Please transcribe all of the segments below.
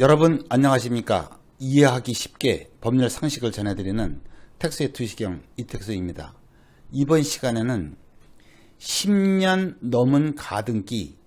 여러분 안녕하십니까? 이해하기 쉽게 법률 상식을 전해드리는 텍스의 투시경 이텍스입니다. 이번 시간에는 10년 넘은 가등기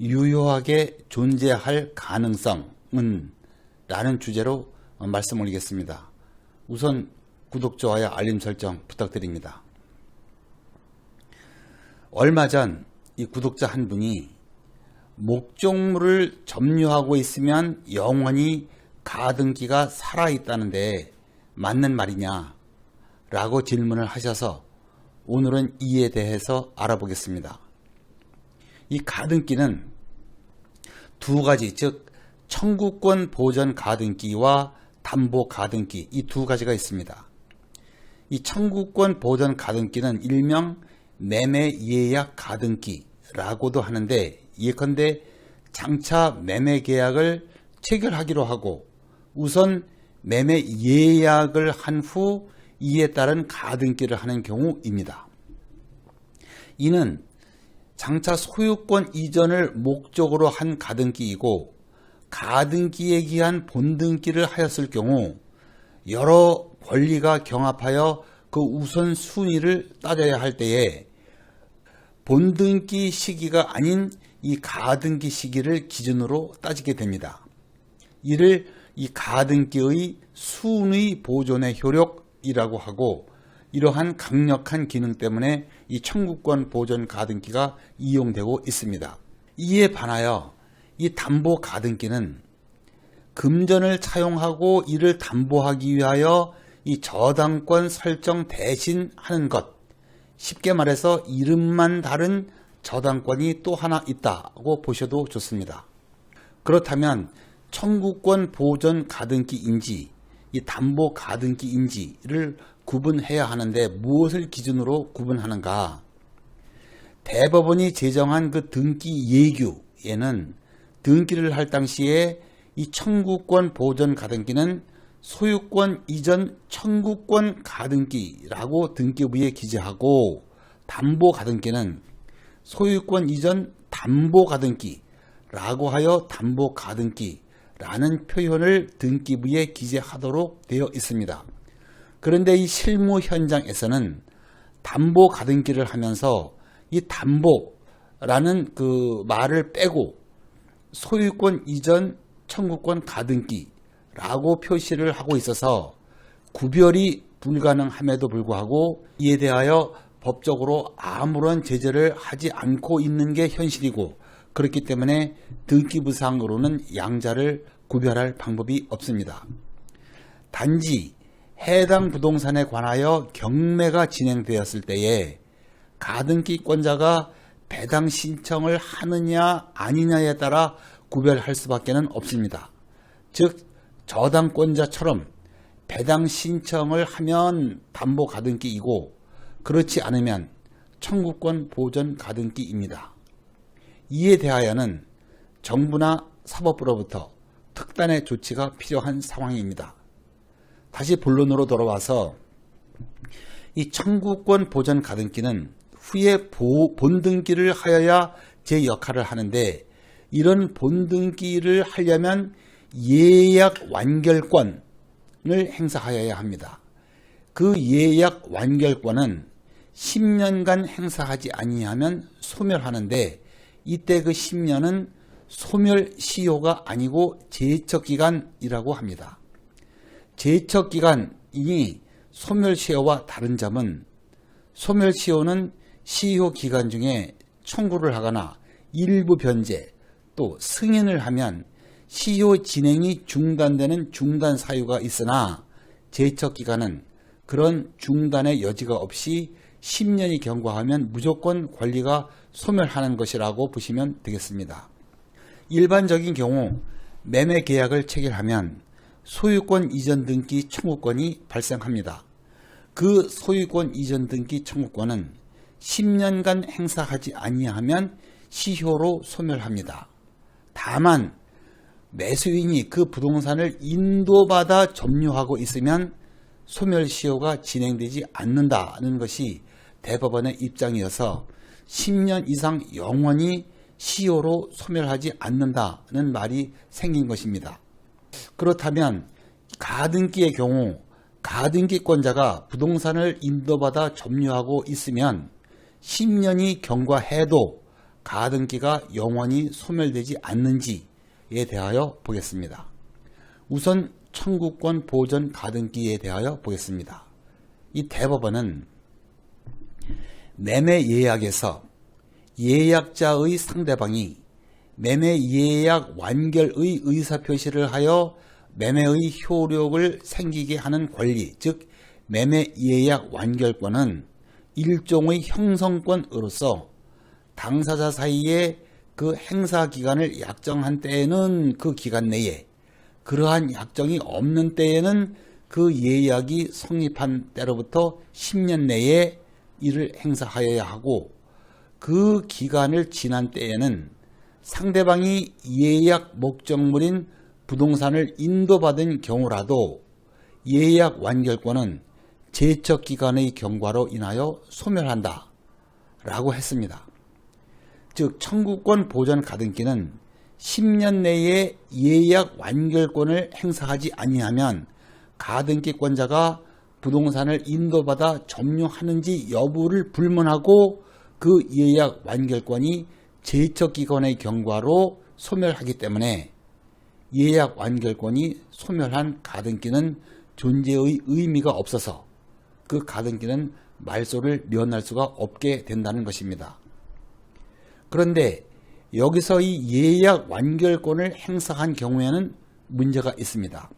유효하게 존재할 가능성은 라는 주제로 말씀 올리겠습니다. 우선 구독, 좋아요, 알림 설정 부탁드립니다. 얼마 전 이 구독자 한 분이 목적물을 점유하고 있으면 영원히 가등기가 살아있다는데 맞는 말이냐? 라고 질문을 하셔서 오늘은 이에 대해서 알아보겠습니다. 이 가등기는 두 가지, 즉, 청구권 보전 가등기와 담보 가등기, 이 두 가지가 있습니다. 이 청구권 보전 가등기는 일명 매매 예약 가등기라고도 하는데 예컨대 장차 매매 계약을 체결하기로 하고 우선 매매 예약을 한 후 이에 따른 가등기를 하는 경우입니다. 이는 장차 소유권 이전을 목적으로 한 가등기이고 가등기에 기한 본등기를 하였을 경우 여러 권리가 경합하여 그 우선 순위를 따져야 할 때에 본등기 시기가 아닌 이 가등기 시기를 기준으로 따지게 됩니다. 이를 이 가등기의 순의 보존의 효력이라고 하고 이러한 강력한 기능 때문에 이 청구권 보존 가등기가 이용되고 있습니다. 이에 반하여 이 담보 가등기는 금전을 차용하고 이를 담보하기 위하여 이 저당권 설정 대신 하는 것. 쉽게 말해서 이름만 다른 저당권이 또 하나 있다고 보셔도 좋습니다. 그렇다면 청구권 보전 가등기인지 이 담보 가등기인지를 구분해야 하는데 무엇을 기준으로 구분하는가? 대법원이 제정한 그 등기 예규에는 등기를 할 당시에 이 청구권 보전 가등기는 소유권 이전 청구권 가등기라고 등기부에 기재하고 담보 가등기는 소유권 이전 담보 가등기라고 하여 담보 가등기라는 표현을 등기부에 기재하도록 되어 있습니다. 그런데 이 실무 현장에서는 담보 가등기를 하면서 이 담보라는 그 말을 빼고 소유권 이전 청구권 가등기 라고 표시를 하고 있어서 구별이 불가능함에도 불구하고 이에 대하여 법적으로 아무런 제재를 하지 않고 있는 게 현실이고 그렇기 때문에 등기부상으로는 양자를 구별할 방법이 없습니다. 단지 해당 부동산에 관하여 경매가 진행되었을 때에 가등기권자가 배당 신청을 하느냐 아니냐에 따라 구별할 수밖에 없습니다. 즉 저당권자처럼 배당 신청을 하면 담보 가등기이고 그렇지 않으면 청구권 보전 가등기입니다. 이에 대하여는 정부나 사법부로부터 특단의 조치가 필요한 상황입니다. 다시 본론으로 돌아와서 이 청구권 보전 가등기는 후에 본등기를 하여야 제 역할을 하는데 이런 본등기를 하려면 예약 완결권을 행사하여야 합니다. 그 예약 완결권은 10년간 행사하지 아니하면 소멸하는데 이때 그 10년은 소멸 시효가 아니고 제척 기간이라고 합니다. 제척 기간이 소멸 시효와 다른 점은 소멸 시효는 시효 기간 중에 청구를 하거나 일부 변제 또 승인을 하면 시효 진행이 중단되는 중단 사유가 있으나 제척 기간은 그런 중단의 여지가 없이 10년이 경과하면 무조건 권리가 소멸하는 것이라고 보시면 되겠습니다. 일반적인 경우 매매 계약을 체결하면 소유권 이전 등기 청구권이 발생합니다. 그 소유권 이전 등기 청구권은 10년간 행사하지 아니하면 시효로 소멸합니다. 다만 매수인이 그 부동산을 인도받아 점유하고 있으면 소멸시효가 진행되지 않는다는 것이 대법원의 입장이어서 10년 이상 영원히 시효로 소멸하지 않는다는 말이 생긴 것입니다. 그렇다면 가등기의 경우 가등기권자가 부동산을 인도받아 점유하고 있으면 10년이 경과해도 가등기가 영원히 소멸되지 않는지에 대하여 보겠습니다. 우선 청구권 보전 가등기에 대하여 보겠습니다. 이 대법원은 매매 예약에서 예약자의 상대방이 매매 예약 완결의 의사표시를 하여 매매의 효력을 생기게 하는 권리, 즉 매매 예약 완결권은 일종의 형성권으로서 당사자 사이에 그 행사 기간을 약정한 때에는 그 기간 내에 그러한 약정이 없는 때에는 그 예약이 성립한 때로부터 10년 내에 이를 행사하여야 하고 그 기간을 지난 때에는 상대방이 예약 목적물인 부동산을 인도받은 경우라도 예약 완결권은 제척 기간의 경과로 인하여 소멸한다 라고 했습니다. 즉 청구권 보전 가등기는 10년 내에 예약 완결권을 행사하지 아니하면 가등기권자가 부동산을 인도받아 점유하는지 여부를 불문하고 그 예약 완결권이 제척기관의 경과로 소멸하기 때문에 예약 완결권이 소멸한 가등기는 존재의 의미가 없어서 그 가등기는 말소를 면할 수가 없게 된다는 것입니다. 그런데 여기서 이 예약 완결권을 행사한 경우에는 문제가 있습니다.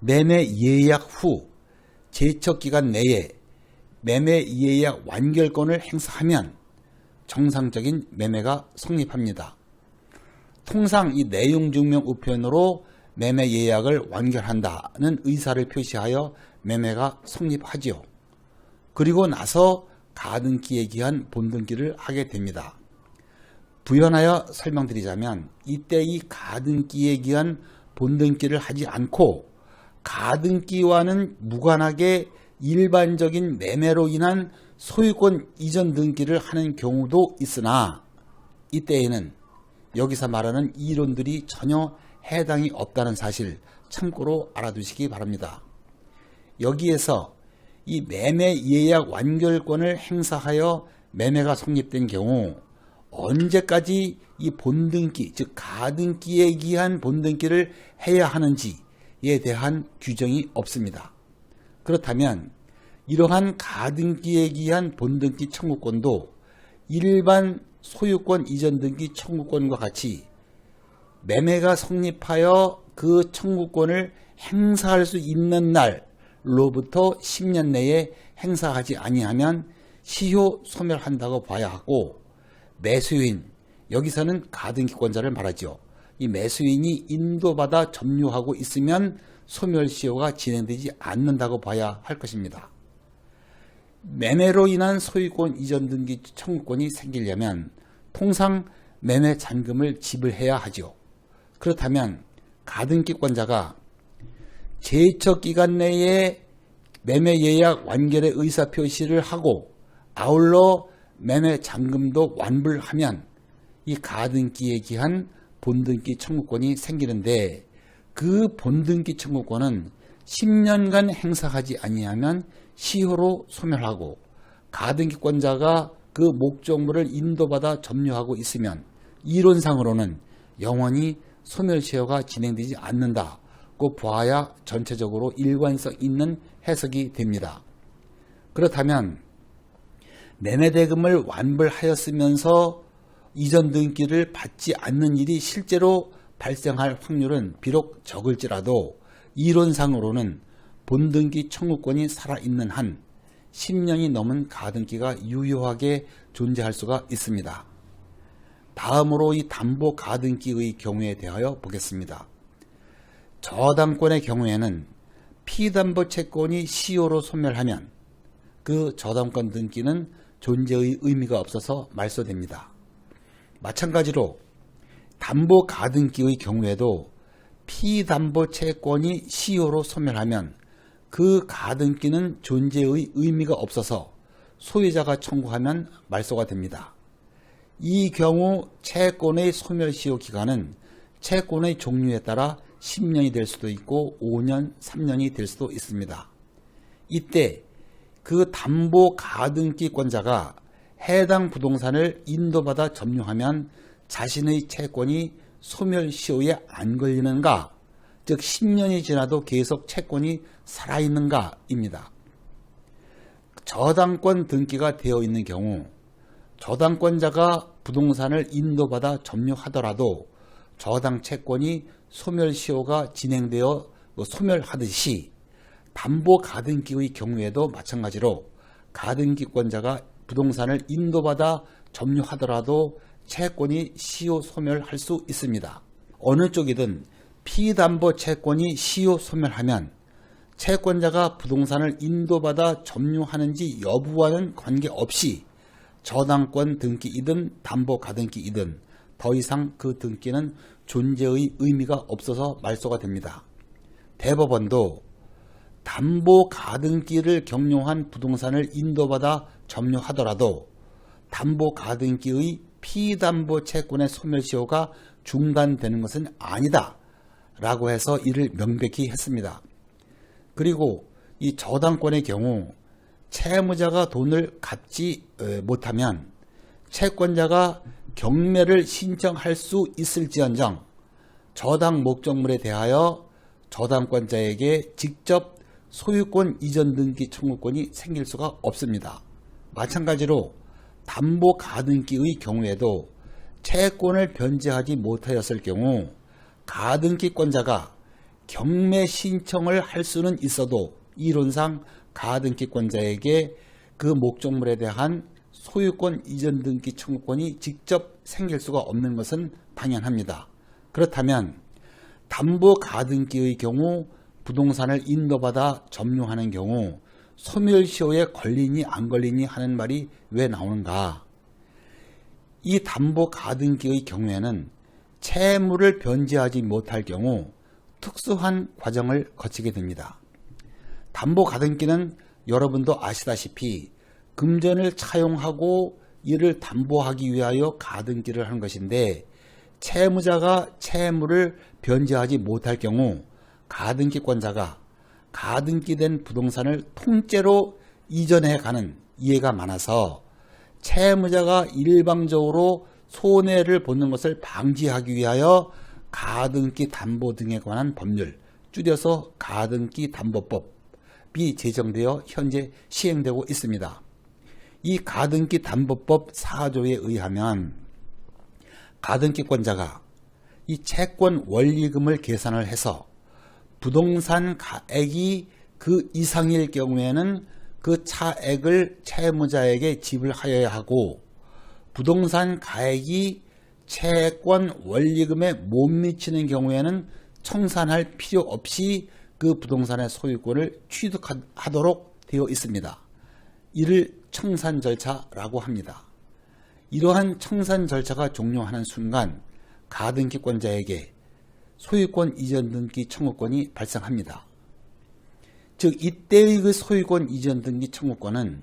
매매 예약 후 제척 기간 내에 매매 예약 완결권을 행사하면 정상적인 매매가 성립합니다. 통상 이 내용 증명 우편으로 매매 예약을 완결한다는 의사를 표시하여 매매가 성립하지요. 그리고 나서 가등기에 기한 본등기를 하게 됩니다. 부연하여 설명드리자면 이때 이 가등기에 기한 본등기를 하지 않고 가등기와는 무관하게 일반적인 매매로 인한 소유권 이전 등기를 하는 경우도 있으나 이때에는 여기서 말하는 이론들이 전혀 해당이 없다는 사실 참고로 알아두시기 바랍니다. 여기에서 이 매매 예약 완결권을 행사하여 매매가 성립된 경우 언제까지 이 본등기, 즉 가등기에 기한 본등기를 해야 하는지에 대한 규정이 없습니다. 그렇다면 이러한 가등기에 기한 본등기 청구권도 일반 소유권 이전 등기 청구권과 같이 매매가 성립하여 그 청구권을 행사할 수 있는 날로부터 10년 내에 행사하지 아니하면 시효 소멸한다고 봐야 하고 매수인 여기서는 가등 기권자를 말하죠. 이 매수인이 인도받아 점유하고 있으면 소멸시효가 진행되지 않는다고 봐야 할 것입니다. 매매로 인한 소유권 이전 등기 청구권이 생기려면 통상 매매 잔금을 지불해야 하죠. 그렇다면 가등기권자가 제척 기간 내에 매매 예약 완결의 의사 표시를 하고 아울러 매매 잔금도 완불하면 이 가등기에 기한 본등기 청구권이 생기는데 그 본등기 청구권은 10년간 행사하지 아니하면 시효로 소멸하고 가등기권자가 그 목적물을 인도받아 점유하고 있으면 이론상으로는 영원히 소멸시효가 진행되지 않는다고 보아야 전체적으로 일관성 있는 해석이 됩니다. 그렇다면 매매대금을 완불하였으면서 이전 등기를 받지 않는 일이 실제로 발생할 확률은 비록 적을지라도 이론상으로는 본등기 청구권이 살아있는 한 10년이 넘은 가등기가 유효하게 존재할 수가 있습니다. 다음으로 이 담보 가등기의 경우에 대하여 보겠습니다. 저당권의 경우에는 피담보 채권이 시효로 소멸하면 그 저당권 등기는 존재의 의미가 없어서 말소됩니다. 마찬가지로 담보 가등기의 경우에도 피담보 채권이 시효로 소멸하면 그 가등기는 존재의 의미가 없어서 소유자가 청구하면 말소가 됩니다. 이 경우 채권의 소멸시효 기간은 채권의 종류에 따라 10년이 될 수도 있고 5년, 3년이 될 수도 있습니다. 이때 그 담보 가등기권자가 해당 부동산을 인도받아 점유하면 자신의 채권이 소멸시효에 안 걸리는가, 즉 10년이 지나도 계속 채권이 살아있는가입니다. 저당권 등기가 되어 있는 경우 저당권자가 부동산을 인도받아 점유하더라도 저당 채권이 소멸시효가 진행되어 뭐 소멸하듯이 담보 가등기의 경우에도 마찬가지로 가등기권자가 부동산을 인도받아 점유하더라도 채권이 시효 소멸할 수 있습니다. 어느 쪽이든 피담보 채권이 시효 소멸하면 채권자가 부동산을 인도받아 점유하는지 여부와는 관계없이 저당권 등기이든 담보 가등기이든 더 이상 그 등기는 존재의 의미가 없어서 말소가 됩니다. 대법원도 담보 가등기를 경용한 부동산을 인도받아 점유하더라도 담보 가등기의 피담보 채권의 소멸시효가 중단되는 것은 아니다. 라고 해서 이를 명백히 했습니다. 그리고 이 저당권의 경우 채무자가 돈을 갚지 못하면 채권자가 경매를 신청할 수 있을지언정 저당 목적물에 대하여 저당권자에게 직접 소유권 이전 등기 청구권이 생길 수가 없습니다. 마찬가지로 담보 가등기의 경우에도 채권을 변제하지 못하였을 경우 가등기권자가 경매 신청을 할 수는 있어도 이론상 가등기권자에게 그 목적물에 대한 소유권 이전 등기 청구권이 직접 생길 수가 없는 것은 당연합니다. 그렇다면 담보 가등기의 경우 부동산을 인도받아 점유하는 경우 소멸시효에 걸리니 안 걸리니 하는 말이 왜 나오는가? 이 담보 가등기의 경우에는 채무를 변제하지 못할 경우 특수한 과정을 거치게 됩니다. 담보 가등기는 여러분도 아시다시피 금전을 차용하고 이를 담보하기 위하여 가등기를 하는 것인데 채무자가 채무를 변제하지 못할 경우 가등기권자가 가등기된 부동산을 통째로 이전해 가는 이해가 많아서 채무자가 일방적으로 손해를 보는 것을 방지하기 위하여 가등기 담보 등에 관한 법률, 줄여서 가등기 담보법이 제정되어 현재 시행되고 있습니다. 이 가등기 담보법 4조에 의하면 가등기권자가 이 채권 원리금을 계산을 해서 부동산 가액이 그 이상일 경우에는 그 차액을 채무자에게 지불하여야 하고 부동산 가액이 채권 원리금에 못 미치는 경우에는 청산할 필요 없이 그 부동산의 소유권을 취득하도록 되어 있습니다. 이를 청산 절차라고 합니다. 이러한 청산 절차가 종료하는 순간 가등기권자에게 소유권 이전 등기 청구권이 발생합니다. 즉 이때의 그 소유권 이전 등기 청구권은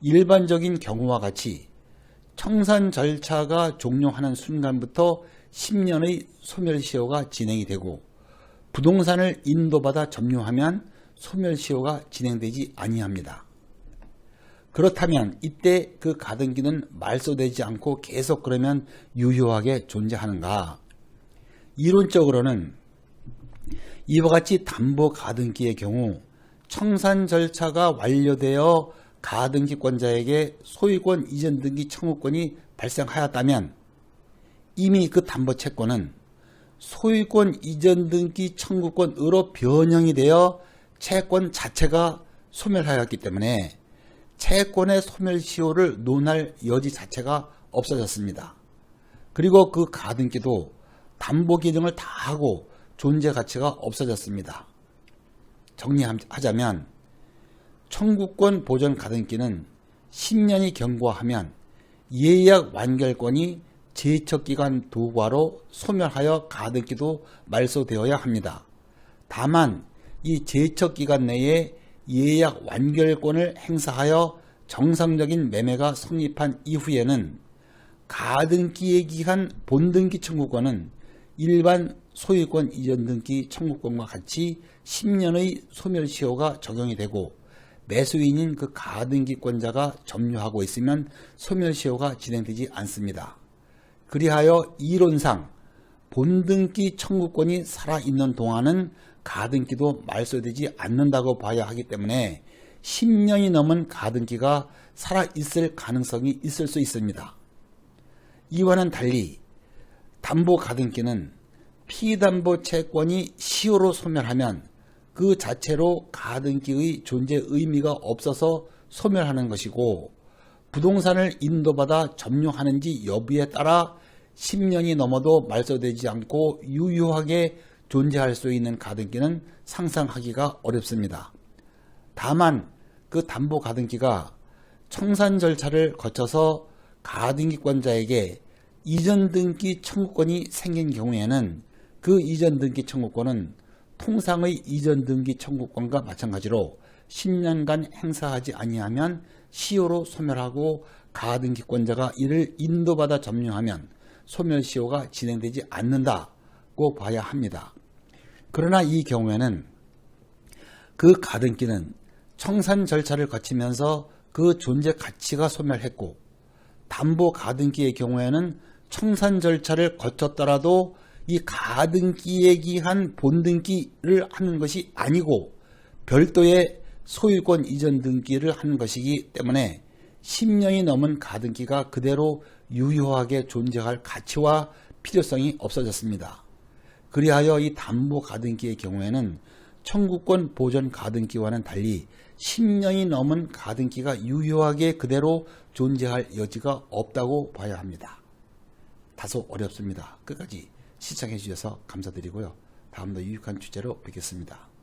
일반적인 경우와 같이 청산 절차가 종료하는 순간부터 10년의 소멸시효가 진행이 되고 부동산을 인도받아 점유하면 소멸시효가 진행되지 아니합니다. 그렇다면 이때 그 가등기는 말소되지 않고 계속 그러면 유효하게 존재하는가? 이론적으로는 이와 같이 담보 가등기의 경우 청산 절차가 완료되어 가등기권자에게 소유권 이전 등기 청구권이 발생하였다면 이미 그 담보 채권은 소유권 이전 등기 청구권으로 변형이 되어 채권 자체가 소멸하였기 때문에 채권의 소멸 시효를 논할 여지 자체가 없어졌습니다. 그리고 그 가등기도 담보 기능을 다 하고 존재 가치가 없어졌습니다. 정리하자면 청구권 보전 가등기는 10년이 경과하면 예약 완결권이 제척기간 도과로 소멸하여 가등기도 말소되어야 합니다. 다만 이 제척기간 내에 예약 완결권을 행사하여 정상적인 매매가 성립한 이후에는 가등기에 기한 본등기 청구권은 일반 소유권 이전 등기 청구권과 같이 10년의 소멸시효가 적용이 되고 매수인인 그 가등기권자가 점유하고 있으면 소멸시효가 진행되지 않습니다. 그리하여 이론상 본등기 청구권이 살아있는 동안은 가등기도 말소되지 않는다고 봐야 하기 때문에 10년이 넘은 가등기가 살아있을 가능성이 있을 수 있습니다. 이와는 달리 담보 가등기는 피담보 채권이 시효로 소멸하면 그 자체로 가등기의 존재 의미가 없어서 소멸하는 것이고 부동산을 인도받아 점유하는지 여부에 따라 10년이 넘어도 말소되지 않고 유효하게 존재할 수 있는 가등기는 상상하기가 어렵습니다. 다만 그 담보 가등기가 청산 절차를 거쳐서 가등기권자에게 이전 등기 청구권이 생긴 경우에는 그 이전 등기 청구권은 통상의 이전 등기 청구권과 마찬가지로 10년간 행사하지 아니하면 시효로 소멸하고 가등기권자가 이를 인도받아 점유하면 소멸시효가 진행되지 않는다고 봐야 합니다. 그러나 이 경우에는 그 가등기는 청산 절차를 거치면서 그 존재 가치가 소멸했고 담보 가등기의 경우에는 청산 절차를 거쳤더라도 이 가등기에 기한 본등기를 하는 것이 아니고 별도의 소유권 이전 등기를 하는 것이기 때문에 10년이 넘은 가등기가 그대로 유효하게 존재할 가치와 필요성이 없어졌습니다. 그리하여 이 담보 가등기의 경우에는 청구권 보전 가등기와는 달리 10년이 넘은 가등기가 유효하게 그대로 존재할 여지가 없다고 봐야 합니다. 다소 어렵습니다. 끝까지 시청해 주셔서 감사드리고요. 다음도 유익한 주제로 뵙겠습니다.